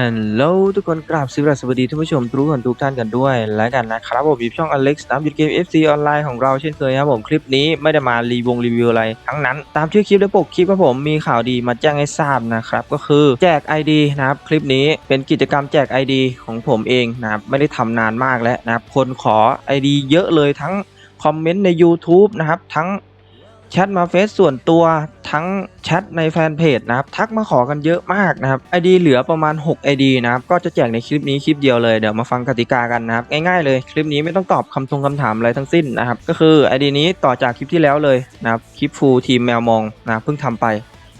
ฮัลโหลทุกคนกราบสวัสดีท่านผู้ชมทุกคนทุกท่านกันด้วย และกันนะครับผมอยู่ช่อง Alex ตามยุดเกม FC ออนไลน์ของเราเช่นเคยครับผมคลิปนี้ไม่ได้มารีวงรีวิวอะไร ทั้งนั้นตามชื่อคลิปและปกคลิปครับผมมีข่าวดีมาแจ้งให้ทราบนะครับก็คือแจก ID นะครับคลิปนี้เป็นกิจกรรมแจก ID ของผมเองนะครับไม่ได้ทำนานมากแล้วนะครับคนขอ ID เยอะเลยทั้งคอมเมนต์ใน YouTube นะครับทั้ง แชทมาเฟซส่วนตัวทั้งแชทในแฟนเพจนะครับ ทักมาขอกันเยอะมากนะครับ ID เหลือประมาณ 6 ID นะครับ ก็จะแจกในคลิปนี้คลิปเดียวเลย เดี๋ยวมาฟังกติกากันนะครับ ง่ายๆเลยคลิปนี้ไม่ต้องตอบคำทงคำถามอะไรทั้งสิ้นนะครับ ก็คือ ID นี้ต่อจากคลิปที่แล้วเลยนะครับ คลิปฟูลทีมแมวมองนะเพิ่งทำไป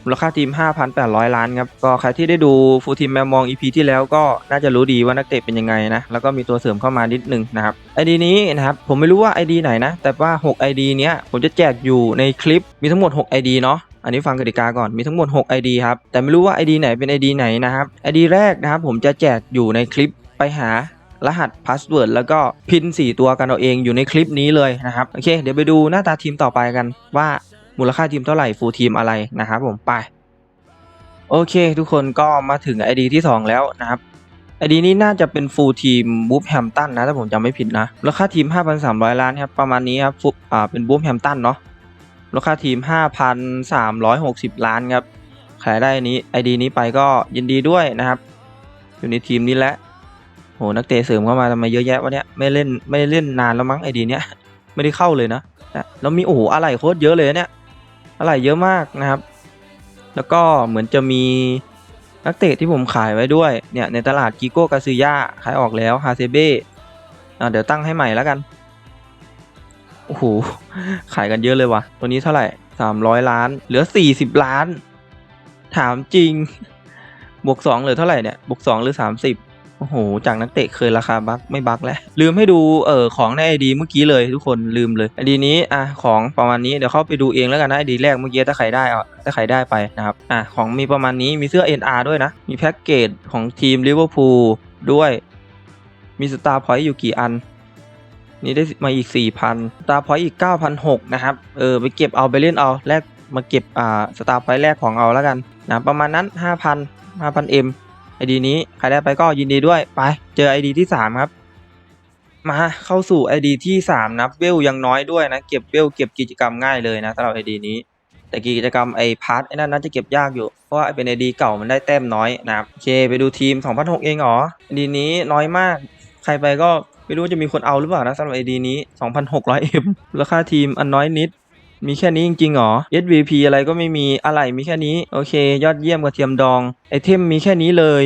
มูลค่าทีม 5,800 ล้านครับ ก็ใครที่ได้ดูฟูทีมแมวมอง EP ที่แล้วก็น่าจะรู้ดีว่านักเตะเป็นยังไงนะ แล้วก็มีตัวเสริมเข้ามานิดนึงนะครับ ID นี้นะครับ ผมไม่รู้ว่า ID ไหนนะ แต่ว่า 6 ID เนี้ยผมจะแจกอยู่ในคลิปมีทั้งหมด 6 ID เนาะอันนี้ฟังกติกาก่อนมีทั้งหมด 6 ID ครับ แต่ไม่รู้ว่า ID ไหนเป็น ID ไหนนะครับ ID แรกนะครับผมจะแจกอยู่ในคลิปไปหารหัสพาสเวิร์ดแล้วก็พิน 4 ตัวกันเอาเองอยู่ในคลิปนี้เลยนะครับ โอเค เดี๋ยวไปดูหน้าตาทีมต่อไปกันว่า มูลค่าทีมเท่าไหร่ฟูลทีมอะไรนะครับผมไป โอเค ทุกคนก็มาถึง ID ที่ 2 แล้วนะครับ ID นี้น่าจะเป็นฟูลทีมบูฟแฮมตันนะถ้าผมจำไม่ผิดนะราคาทีม 5,300 ล้านครับประมาณนี้ครับฟุอ่าเป็นบูฟแฮมตันเนาะราคาทีม 5,360 ล้านครับใครได้นี้ ID นี้ไปก็ยินดีด้วยนะครับ อยู่ในทีมนี้แหละโหนักเตะเสริมเข้ามาทำไมเยอะแยะวะเนี้ยไม่เล่นไม่เล่นนานแล้วมั้ง ID เนี้ยไม่ได้เข้าเลยนะนะแล้วมีโอ้โหอะไรโคตรเยอะเลยเนี่ย อะไรเยอะมากนะครับ แล้วก็เหมือนจะมีนักเตะที่ผมขายไว้ด้วยเนี่ยในตลาดกิโก้กาซึยาขายออกแล้วฮาเซเบ้เดี๋ยวตั้งให้ใหม่แล้วกันโอ้โหขายกันเยอะเลยว่ะ ตัวนี้เท่าไหร่สามร้อยล้าน เหลือสี่สิบล้าน ถามจริง บวกสองเหลือเท่าไหร่เนี่ย บวกสองหรือสามสิบ โอ้โห จากนักเตะเคยราคาบักไม่บักแล้ว ลืมให้ดูเอ่อของในไอดีเมื่อกี้เลยทุกคนลืมเลยไอดีนี้อะของประมาณนี้เดี๋ยวเข้าไปดูเองแล้วกันนะไอดีแรกเมื่อกี้ถ้าใครได้อะถ้าใครได้ไปนะครับอะของมีประมาณนี้มีเสื้อ NR ด้วยนะ มีแพ็กเกจของทีมลิเวอร์พูลด้วย มีสตาร์พอยต์อยู่กี่อัน นี่ได้มาอีก 4,000สตาร์พอยต์อีก 9,600นะครับเออไปเก็บเอาไปเล่นเอาแลกมาเก็บอ่าสตาร์พอยต์แรกของเอาแล้วกันนะประมาณนั้น 5,000 5,000 M ไอดีนี้ใครได้ไปก็ยินดีด้วยไป เจอไอดีที่3ครับมาเข้าสู่ไอดีที่3นะเวลยังน้อยด้วยนะเก็บเวลเก็บกิจกรรมง่ายเลยนะสำหรับไอดีนี้ แต่กิจกรรมไอพาร์ทไอ้นั่นน่าจะเก็บยากอยู่เพราะว่าเป็นไอดีเก่ามันได้แต้มน้อยนะโอเคไปดูทีม 2,006 เองหรอไอดีนี้น้อยมาก ใครไปก็ไม่รู้จะมีคนเอาหรือเปล่านะสำหรับไอดีนี้ 2,600 M ราคาทีมอันน้อยนิด มีแค่นี้จริงๆหรอ SVP อะไรก็ไม่มีอะไรมีแค่นี้ โอเค ยอดเยี่ยมกระเทียมดองไอเทมมีแค่นี้เลย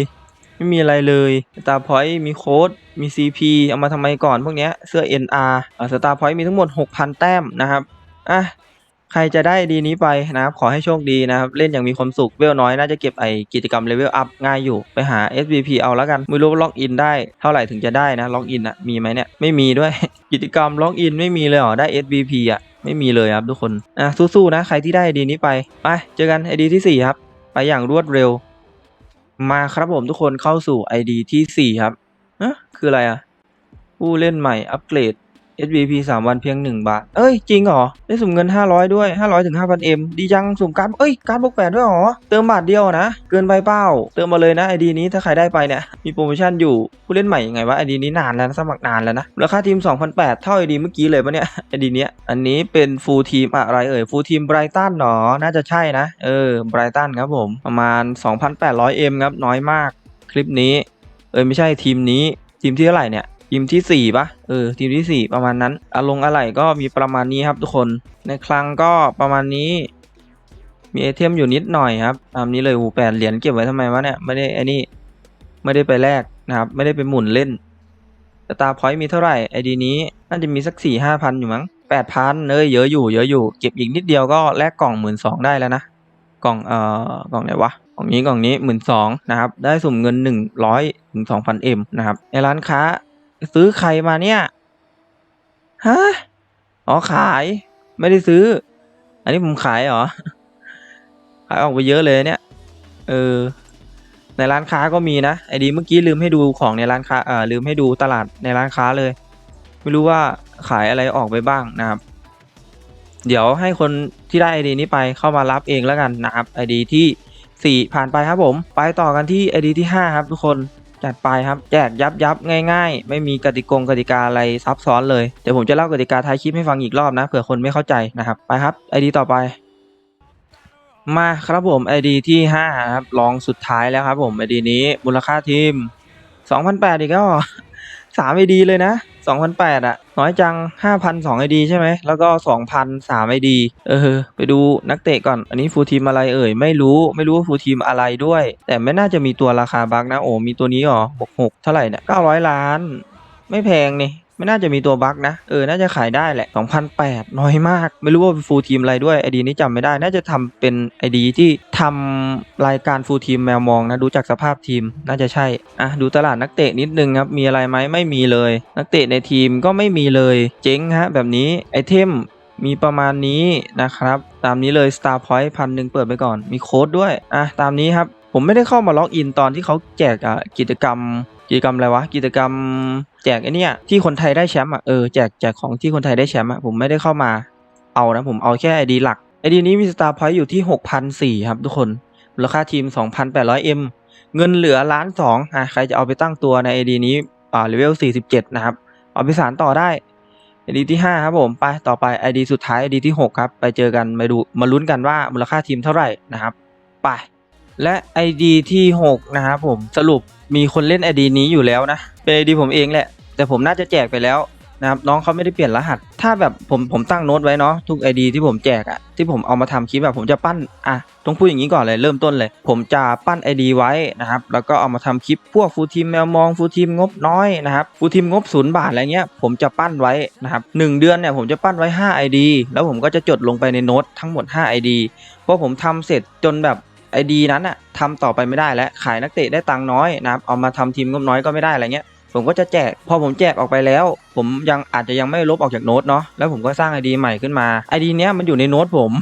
ไม่มีอะไรเลยสตาร์พอยต์มีโค้ดมี CP เอามาทำไมก่อนพวกเนี้ยเสื้อ NR อ่าสตาร์พอยต์มีทั้งหมด 6,000 แต้มนะครับอะใครจะได้ดีนี้ไปนะครับ ขอให้โชคดีนะครับ เล่นอย่างมีความสุขเวลน้อยน่าจะเก็บไอกิจกรรมเลเวลอัพง่ายอยู่ไปหา SVP เอาแล้วกันไม่รู้ล็อกอินได้เท่าไหร่ถึงจะได้นะล็อกอินอะมีไหมเนี่ยไม่มีด้วย กิจกรรมล็อกอินไม่มีเลยเหรอได้ SVP อะ ไม่มีเลยครับทุกคน อะสู้ๆนะ ใครที่ได้ดีนี้ไป ไป เจอกันไอดีที่สี่ครับ ไปอย่างรวดเร็ว มาครับผมทุกคนเข้าสู่ไอดีที่4ครับฮะคืออะไรอะ ผู้เล่นใหม่อัปเกรด SVP 3 วันเพียง 1 บาท เอ้ย จริงเหรอ ได้สุ่มเงิน 500 ด้วย 500ถึง5,000 M ดีจัง สุ่มการ์ด เอ้ย การ์ดบวกแปดด้วยเหรอ เติมบาทเดียวนะ เกินไปเป้า เติมมาเลยนะ ID นี้ถ้าใครได้ไปเนี่ย มีโปรโมชั่นอยู่ ผู้เล่นใหม่ยังไงวะ ID นี้นานแล้วนะสมัครนานแล้วนะ ราคาทีม 2,800 เท่า ID เมื่อกี้เลยปะเนี่ย ID เนี้ย อันนี้เป็นฟูลทีมอะไรเอ่ย ฟูลทีมไบรตันหรอน่าจะใช่นะ เออ ไบรตันครับผม ประมาณ 2,800 M ครับ น้อยมาก คลิปนี้ เออไม่ใช่ทีมนี้ ทีมที่เท่าไหร่เนี่ย ทีมที่สี่ปะเออทีมที่สี่ประมาณนั้นอารมณ์อะไรก็มีประมาณนี้ครับทุกคนในคลังก็ประมาณนี้ มีไอเทมอยู่นิดหน่อยครับตามนี้เลยหูแปดเหรียญเก็บไว้ทำไมวะเนี่ยไม่ได้ไอ้นี่ไม่ได้ไปแลกนะครับ ไม่ได้ไปหมุนเล่นสตาร์พอยต์มีเท่าไหร่ไอดีนี้น่าจะมีสักสี่ห้าพันอยู่มั้งแปดพันเนยเยอะอยู่เยอะอยู่เก็บอีกนิดเดียวก็แลกกล่องหมื่นสองได้แล้วนะกล่องเอ่อกล่องไหนวะกล่องนี้กล่องนี้หมื่นสองนะครับได้สุ่มเงินหนึ่งร้อยถึงสองพันเอ็มนะครับในร้านค้า ซื้อใครมาเนี่ย ฮะ อ๋อขาย ไม่ได้ซื้อ อันนี้ผมขายเหรอ ขายออกไปเยอะเลยเนี่ย เออ ในร้านค้าก็มีนะ ไอดีเมื่อกี้ลืมให้ดูของในร้านค้า เออลืมให้ดูตลาดในร้านค้าเลย ไม่รู้ว่าขายอะไรออกไปบ้างนะครับ เดี๋ยวให้คนที่ได้ไอดีนี้ไปเข้ามารับเองแล้วกันนะครับ ไอดีที่ 4 ผ่านไปครับผม ไปต่อกันที่ ID ที่ 5 ครับทุกคน จัดไปครับแจกยับยับง่ายๆ ไม่มีกติกงกติกาอะไรซับซ้อนเลยเดี๋ยวผมจะเล่ากติกาท้ายคลิปให้ฟังอีกรอบนะเผื่อคนไม่เข้าใจนะครับไปครับไอดีต่อไป มาครับผมไอดีที่5ครับลองสุดท้ายแล้วครับผมไอดีนี้มูลค่าทีม2008อีกแล้วเหรอสามไอดีเลยนะ สองพันแปดอะน้อยจังห้าพันสองไอดีใช่ไหม แล้วก็สองพันสามไอดีเออ ไปดูนักเตะก่อน อันนี้ฟูลทีมอะไรเอ่ย ไม่รู้ ไม่รู้ว่าฟูลทีมอะไรด้วย แต่ไม่น่าจะมีตัวราคาบักนะ โอ้มีตัวนี้เหรอบวกหกเท่าไหร่เนี่ยเก้าร้อยล้าน ไม่แพงนี่ ไม่น่าจะมีตัวบั๊กนะ เออ น่าจะขายได้แหละ 2,008 น้อยมาก ไม่รู้ว่าฟูลทีมอะไรด้วยไอดีนี้จำไม่ได้ น่าจะทำเป็นไอดีที่ทำรายการฟูลทีมแมวมองนะ ดูจากสภาพทีม น่าจะใช่ อะ ดูตลาดนักเตะนิดนึงครับ มีอะไรไหมไม่มีเลย นักเตะในทีมก็ไม่มีเลย เจ๊งฮะ แบบนี้ ไอเทมมีประมาณนี้นะครับ ตามนี้เลย Star Point พันหนึ่งเปิดไปก่อน มีโค้ดด้วย อะ ตามนี้ครับ ผมไม่ได้เข้ามาล็อกอินตอนที่เขาแจกอะกิจกรรม กิจกรรมอะไรวะกิจกรรมแจกไอ้เนี่ยที่คนไทยได้แชมป์อะเออแจกแจกของที่คนไทยได้แชมป์อะผมไม่ได้เข้ามาเอานะผมเอาแค่ไอดีหลักไอดีนี้มี Star Point อยู่ที่6,004ครับทุกคนมูลค่าทีม 2,800M เงินเหลือล้านสองอะใครจะเอาไปตั้งตัวในไอดีนี้อ่าเลเวล 47 นะครับ เอาไปสานต่อได้ไอดีที่ 5 ครับผมไปต่อไปไอดีสุดท้ายไอดีที่ 6 ครับ ไปเจอกันมาดูมาลุ้นกันว่ามูลค่าทีมเท่าไหร่นะครับ ไป และ ID ที่ 6 นะครับผมสรุปมีคนเล่น ID นี้อยู่แล้วนะ เป็น ID ผมเองแหละ แต่ผมน่าจะแจกไปแล้วนะครับน้องเขาไม่ได้เปลี่ยนรหัส ถ้าแบบผมผมตั้งโน้ตไว้เนาะทุก ID ที่ผมแจกอะที่ผมเอามาทำคลิปแบบผมจะปั้นอะต้องพูดอย่างนี้ก่อนเลยเริ่มต้นเลย ผมจะปั้น ID ไว้นะครับแล้วก็เอามาทำคลิปพวกฟูทีมแมวมองฟูทีมงบน้อยนะครับฟูทีมงบศูนย์บาทอะไรเงี้ยผมจะปั้นไว้นะครับหนึ่งเดือนเนี่ยผมจะปั้นไว้ 5 ID แล้วผมก็จะจดลงไปในโน้ตทั้งหมด 5 ID พราะผมทำเสร็จจนแบบ ไอดีนั้นอะทำต่อไปไม่ได้แล้วขายนักเตะได้ตังค์น้อยนะครับเอามาทำทีมงบน้อยก็ไม่ได้อะไรเงี้ยผมก็จะแจก พอผมแจกออกไปแล้ว ผมยังอาจจะยังไม่ลบออกจากโน้ตเนาะแล้วผมก็สร้างไอดีใหม่ขึ้นมาไอดีเนี้ยมันอยู่ในโน้ตผม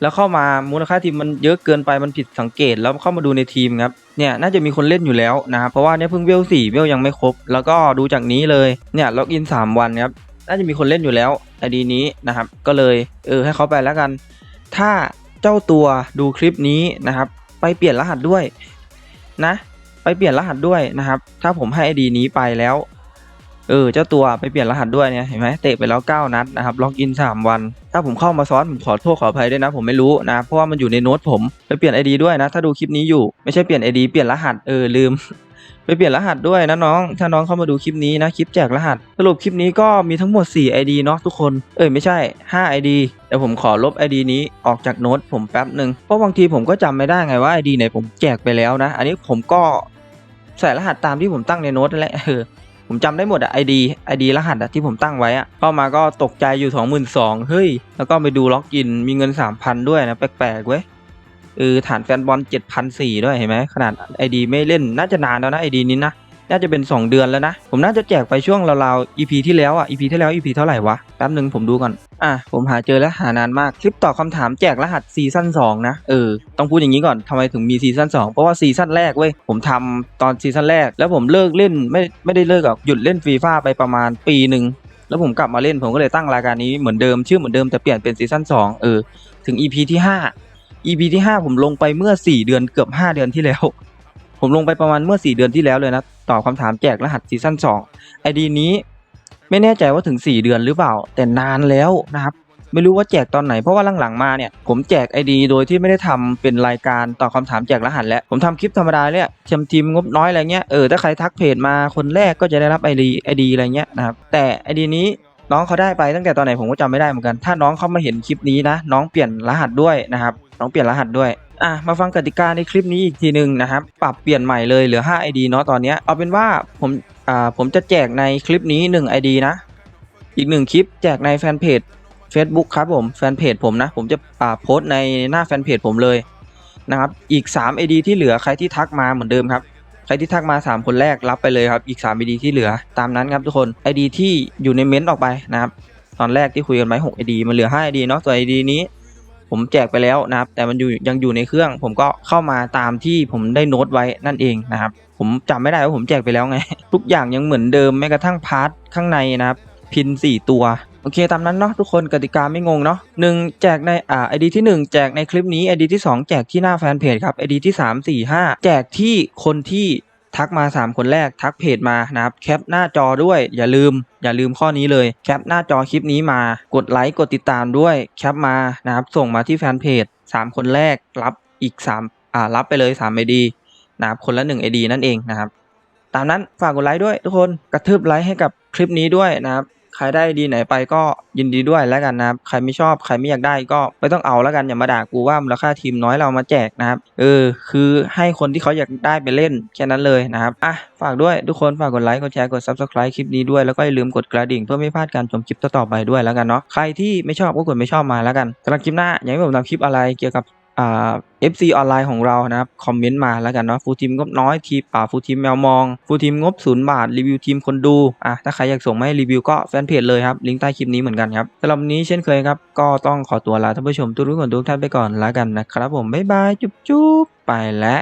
แล้วเข้ามามูลค่าทีมมันเยอะเกินไปมันผิดสังเกตแล้วเข้ามาดูในทีมครับเนี่ยน่าจะมีคนเล่นอยู่แล้วนะครับเพราะว่าเนี่ยเพิ่งเวลสี่เวลยังไม่ครบ แล้วก็ดูจากนี้เลยเนี่ยล็อกอินสามวันครับน่าจะมีคนเล่นอยู่แล้วไอดีนี้นะครับก็เลยเออให้เขาไปแล้วกัน ถ้า เจ้าตัวดูคลิปนี้นะครับ ไปเปลี่ยนรหัสด้วยนะ ไปเปลี่ยนรหัสด้วยนะครับ ถ้าผมให้ไอดีนี้ไปแล้วเออเจ้าตัวไปเปลี่ยนรหัสด้วยเนี่ยเห็นไหมเตะไปแล้ว 9 นัดนะครับล็อกอิน 3 วัน ถ้าผมเข้ามาซ้อนผมขอโทษขออภัยด้วยนะ ผมไม่รู้นะเพราะว่ามันอยู่ในโน้ตผมไปเปลี่ยนไอดีด้วยนะ ถ้าดูคลิปนี้อยู่ไม่ใช่เปลี่ยนไอดีเปลี่ยนรหัสเออลืม ไปเปลี่ยนรหัสด้วยนะน้อง ถ้าน้องเข้ามาดูคลิปนี้นะคลิปแจกรหัส สรุปคลิปนี้ก็มีทั้งหมด 4 ID เนาะทุกคน เอ้ยไม่ใช่ 5 ID เดี๋ยวผมขอลบ ID นี้ออกจากโน้ตผมแป๊บหนึ่งเพราะบางทีผมก็จำไม่ได้ไงว่า ID ไหนผมแจกไปแล้วนะ อันนี้ผมก็ใส่รหัสตามที่ผมตั้งในโน้ตแหละเออผมจำได้หมดอะ ID ID รหัสอะที่ผมตั้งไว้อะเข้ามาก็ตกใจอยู่ 22,000เฮ้ย แล้วก็ไปดูล็อกอินมีเงิน 3,000 ด้วยนะ แปลกๆเว้ย เออฐานแฟนบอล7,400ด้วยเห็นไหมขนาด ID ไม่เล่นน่าจะนานแล้วนะ ID นี้นะน่าจะเป็น 2 เดือนแล้วนะ ผมน่าจะแจกไปช่วงราวๆ EP ที่แล้วอะ EP ที่แล้ว EP เท่าไหร่วะ แป๊บหนึ่งผมดูก่อน อะ ผมหาเจอแล้วหานานมาก คลิปตอบคำถามแจกรหัสซีซั่น2นะ เออ ต้องพูดอย่างนี้ก่อนทำไมถึงมีซีซั่น2 เพราะว่าซีซั่นแรกเว้ย ผมทำตอนซีซั่นแรก แล้วผมเลิกเล่นไม่ไม่ได้เลิกหรอกหยุดเล่นฟรีฟ่าไปประมาณปีหนึ่งแล้วผมกลับมาเล่นผมก็เลยตั้งรายการนี้เหมือนเดิมชื่อเหมือนเดิมแต่เปลี่ยนเป็นซีซั่น2เออถึง EP ที่ 5 EP ที่ 5 ผมลงไปเมื่อ 4 เดือนเกือบ 5 เดือนที่แล้ว ผมลงไปประมาณเมื่อ 4 เดือนที่แล้วเลยนะตอบคำถามแจกรหัสซีซั่น2ไอดีนี้ไม่แน่ใจว่าถึง 4 เดือนหรือเปล่า แต่นานแล้วนะครับ ไม่รู้ว่าแจกตอนไหนเพราะว่าหลังๆมาเนี่ยผมแจก ID โดยที่ไม่ได้ทำเป็นรายการตอบคำถามแจกรหัสแล้วผมทำคลิปธรรมดาเนี่ยทีมทีมงบน้อยอะไรเงี้ยเออถ้าใครทักเพจมาคนแรกก็จะได้รับ ID ID อดีอะไรเงี้ยนะครับแต่ ID นี้ น้องเขาได้ไปตั้งแต่ตอนไหนผมก็จำไม่ได้เหมือนกัน ถ้าน้องเขามาเห็นคลิปนี้นะ น้องเปลี่ยนรหัสด้วยนะครับ น้องเปลี่ยนรหัสด้วยอะมาฟังกติกาในคลิปนี้อีกทีหนึ่งนะครับปรับเปลี่ยนใหม่เลยเหลือ 5 ID เนาะตอนนี้เอาเป็นว่าผมอ่าผมจะแจกในคลิปนี้ 1 ID นะ อีก 1 คลิปแจกในแฟนเพจ Facebook ครับผมแฟนเพจผมนะ ผมจะอ่าโพสต์ในหน้าแฟนเพจผมเลยนะครับอีก 3 ID ที่เหลือใครที่ทักมาเหมือนเดิมครับ รที่ทักมา 3 คนแรกรับไปเลยครับ อีก3 ID ที่เหลือตามนั้นครับทุกคน ID ที่อยู่ในเม้นต์ออกไปนะครับตอนแรกที่คุยกันไว้6 ID มันเหลือ5 ID เนาะส่วน ID นี้ ผมแจกไปแล้วนะครับ แต่มันอยู่ยังอยู่ในเครื่อง ผมก็เข้ามาตามที่ผมได้โน้ตไว้นั่นเองนะครับ ผมจำไม่ได้ว่าผมแจกไปแล้วไง ทุกอย่างยังเหมือนเดิมแม้กระทั่งพาร์ทข้างในนะครับ พิน 4 ตัว โอเคตามนั้นเนาะทุกคนกติกาไม่งงเนาะหนึ่งแจกในอ่าไอดีที่ 1 แจกในคลิปนี้ไอดีที่ 2 แจกที่หน้าแฟนเพจครับไอดีที่ 3 4 5 แจกที่คนที่ทักมา 3 คนแรกทักเพจมานะครับแคปหน้าจอด้วยอย่าลืม อย่าลืมข้อนี้เลยแคปหน้าจอคลิปนี้มากดไลค์กดติดตามด้วยแคปมานะครับส่งมาที่แฟนเพจ3 คนแรกรับอีก3อ่ารับไปเลย3 ID นะครับคนละ1 ID นั่นเองนะครับตามนั้นฝากกดไลค์ด้วยทุกคนกระทืบไลค์ให้กับคลิปนี้ด้วยนะครับ ครได้ดีไหนไปก็ยินดีด้วยแล้วกันนะครับ ใครไม่ชอบใครไม่อยากได้ก็ไม่ต้องเอาแล้วกันอย่ามาด่ากูว่ามูลค่าทีมน้อยเรามาแจกนะครับ เออ คือให้คนที่เขาอยากได้ไปเล่นแค่นั้นเลยนะครับ อะ ฝากด้วยทุกคนฝากกดไลค์กดแชร์กด subscribe คลิปนี้ด้วยแล้วก็อย่าลืมกดกระดิ่งเพื่อไม่พลาดการชมคลิปต่อไปด้วยแล้วกันเนาะ ใครที่ไม่ชอบก็กดไม่ชอบมาแล้วกันสำหรับคลิปหน้าอยากให้ผมทำคลิปอะไรเกี่ยวกับ อ่า FC ออนไลน์ของเรานะครับคอมเมนต์มาแล้วกันเนาะฟูลทีมงบน้อยทีป่าฟูลทีมแมวมองฟูลทีมงบศูนย์บาทรีวิวทีมคนดูอะถ้าใครอยากส่งมาให้รีวิวก็แฟนเพจเลยครับลิงก์ใต้คลิปนี้เหมือนกันครับสำหรับวันนี้เช่นเคยครับ ก็ต้องขอตัวลาท่านผู้ชมทุกทุกคนทุกท่านไปก่อนแล้วกันนะครับผมบ๊ายบายจุ๊บจุ๊บไปแล้ว